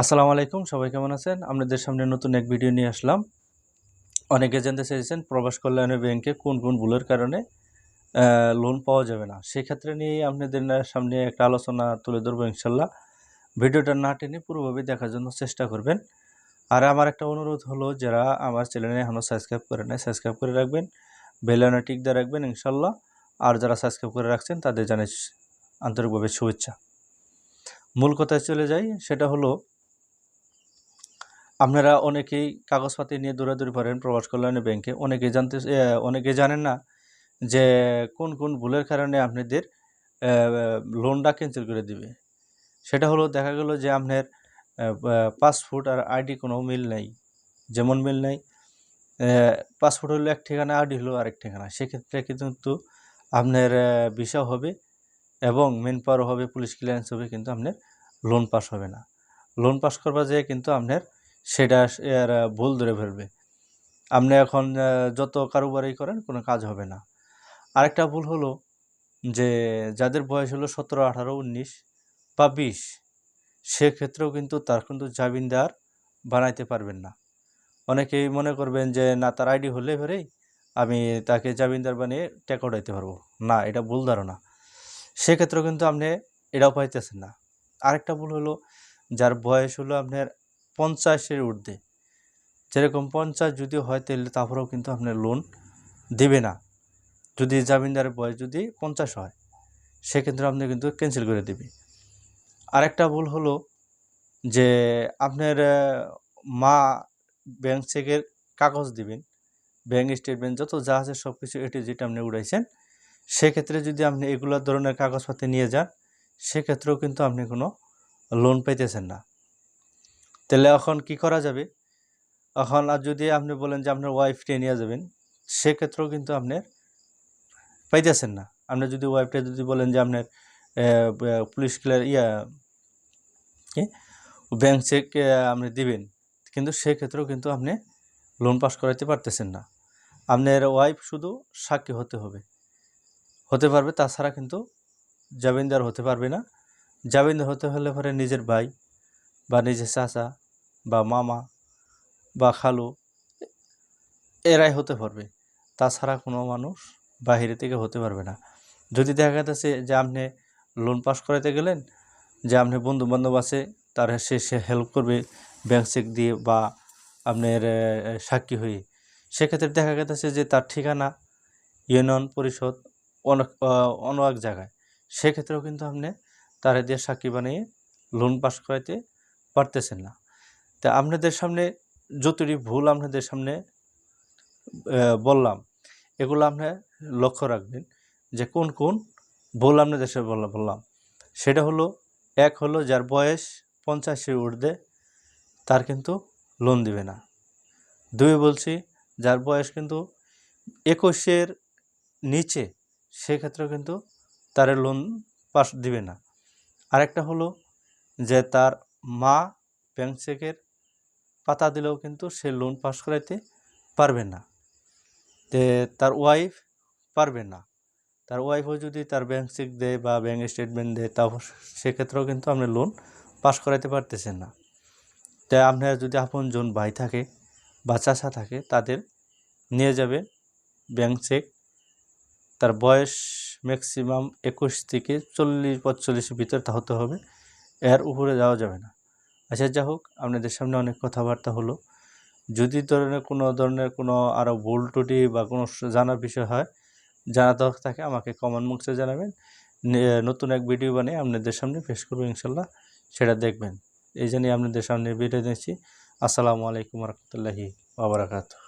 আসসালামু আলাইকুম, সবাই কেমন আছেন? আপনাদের সামনে নতুন এক ভিডিও নিয়ে আসলাম। অনেকে জানতে চেয়েছেন প্রবাস কল্যাণ ব্যাংকে কোন কোন ভুলের কারণে লোন পাওয়া যাবে না। সেক্ষেত্রে নিয়ে আপনাদের সামনে একটা আলোচনা তুলে ধরবো ইনশাল্লাহ। ভিডিওটা না টেনে পুরোভাবে দেখার জন্য চেষ্টা করবেন। আর আমার একটা অনুরোধ হলো, যারা আমার চ্যানেলে এখনও সাবস্ক্রাইব করে নেয় সাবস্ক্রাইব করে রাখবেন। বেলানা টিক দিয়ে রাখবেন ইনশাল্লাহ। আর যারা সাবস্ক্রাইব করে রাখছেন, তাদের জানাই আন্তরিকভাবে শুভেচ্ছা। মূল কথায় চলে যাই, সেটা হলো আপনারা অনেকেই কাগজপাতি নিয়ে দৌড়াদৌড়ি করেন প্রবাস কল্যাণ ব্যাংকে। অনেকে জানতে অনেকে জানেন না যে কোন কোন ভুলের কারণে আপনাদের লোনটা ক্যান্সেল করে দিবে। সেটা হলো দেখা গেল যে আপনার পাসপোর্ট আর আইডি কোনো মিল নেই। যেমন মিল নেই পাসপোর্ট হলো এক ঠিকানা আইডি হলো আরেক ঠিকানা। সেক্ষেত্রে কিন্তু আপনার ভিসা হবে এবং মেন পাওয়ার হবে পুলিশ ক্লিয়ারেন্স হবে, কিন্তু আপনার লোন পাস হবে না। লোন পাস করবা যেয়ে কিন্তু আপনার সেটা এর ভুল ধরে ফেলবে। আপনি এখন যত কারোবারই করেন, কোনো কাজ হবে না। আরেকটা ভুল হলো যে, যাদের বয়স হলো সতেরো, আঠারো, উনিশ বা বিশ, সেক্ষেত্রেও কিন্তু তার কিন্তু জামিনদার বানাইতে পারবেন না। অনেকেই মনে করবেন যে, না, তার আইডি হলে পরেই আমি তাকে জামিনদার বানিয়ে টাকা উঠাইতে পারব। না, এটা ভুল ধারণা। সেক্ষেত্রেও কিন্তু আপনি এটাও পাইতেছেন না। আরেকটা ভুল হলো, যার বয়স হলো আপনার পঞ্চাশের ঊর্ধ্বে। যেরকম পঞ্চাশ যদি হয় তাহলে তারপরেও কিন্তু আপনার লোন দেবে না। যদি জামিনদারের বয়স যদি পঞ্চাশ হয়, সেক্ষেত্রে আপনি কিন্তু ক্যান্সেল করে দেবে। আরেকটা ভুল হলো যে আপনার মা ব্যাংক চেকের কাগজ দিবেন। ব্যাংক স্টেটমেন্ট যত যা আছে সব কিছু এটি যেটা আপনি উড়াইছেন, সেক্ষেত্রে যদি আপনি এগুলো ধরনের কাগজপাতি নিয়ে যান, সেক্ষেত্রেও কিন্তু আপনি কোনো লোন পাইতেছেন না। তাহলে এখন কি করা যাবে? এখন আর যদি আপনি বলেন যে আপনার ওয়াইফকে নিয়ে যাবেন, সেক্ষেত্রেও কিন্তু আপনার পাইতেছেন না। আপনি যদি ওয়াইফটা যদি বলেন যে আপনার পুলিশ ক্লিয়ার ইয়া, কি? ব্যাংক চেক আপনি দিবেন, কিন্তু সেক্ষেত্রেও কিন্তু আপনি লোন পাস করাইতে পারতেছেন না। আপনার ওয়াইফ শুধু সাক্ষী হতে হবে। হতে পারবে, তাছাড়া কিন্তু জামিনদার হতে পারবে না। জামিনদার হতে হলে পরে নিজের ভাই বা নিজের চাচা বা মামা বা খালু, এরাই হতে পারবে। তাছাড়া কোনো মানুষ বাহিরে থেকে হতে পারবে না। যদি দেখা যাচ্ছে যে আপনি লোন পাস করাতে গেলেন, যে আপনি বন্ধু বান্ধব আছে, তার সে সে হেল্প করবে ব্যাংক চেক দিয়ে বা আপনার সাক্ষী হয়ে। সেক্ষেত্রে দেখা গেছে যে তার ঠিকানা ইউনিয়ন পরিষদ, অনেক অন্য এক জায়গায়। সেক্ষেত্রেও কিন্তু আপনি তার দিয়ে সাক্ষী বানিয়ে লোন পাস করাইতে পারতেছেন না। তা আপনাদের সামনে যতটি ভুল আপনাদের সামনে বললাম, এগুলো আপনার লক্ষ্য রাখবেন যে কোন কোন ভুল আপনাদের সাথে বললাম সেটা হলো, এক হলো যার বয়স পঞ্চাশের ঊর্ধ্বে, তার কিন্তু লোন দিবে না। দুই বলছি, যার বয়স কিন্তু একুশের নিচে, সেক্ষেত্রেও কিন্তু তার লোন পাস দিবে না। আরেকটা হলো যে তার মা, ব্যাংক চেকের পাতা দিলেও কিন্তু সে লোন পাস করাইতে পারবে না। তে তার ওয়াইফ পারবে না। তার ওয়াইফও যদি তার ব্যাংক চেক দেয় বা ব্যাংক স্টেটমেন্ট দেয়, তাও সেক্ষেত্রেও কিন্তু আপনি লোন পাস করাইতে পারতেছেন না। তাই আপনার যদি আপন আপনজন ভাই থাকে বা চাচা থাকে, তাদের নিয়ে যাবে ব্যাংক চেক তার বয়স ম্যাক্সিমাম একুশ থেকে চল্লিশ, পঁয়তাল্লিশের ভিতরে তা হতে হবে। এর উপরে যাওয়া যাবে না। আচ্ছা যা হোক, আপনাদের সামনে অনেক কথাবার্তা হলো। যদি ধরনের কোনো ধরনের কোনো আরও ভুল টুটি বা কোনো জানার বিষয় হয় জানা দরকার থাকে, আমাকে কমেন্ট বক্সে জানাবেন। নতুন এক ভিডিও বানিয়ে আপনাদের সামনে পেশ করব ইনশাল্লাহ, সেটা দেখবেন। এই জন্যই আপনাদের সামনে ভিডিও দিচ্ছি আসসালামু আলাইকুম রহমতুল্লাহি আবরাকাতু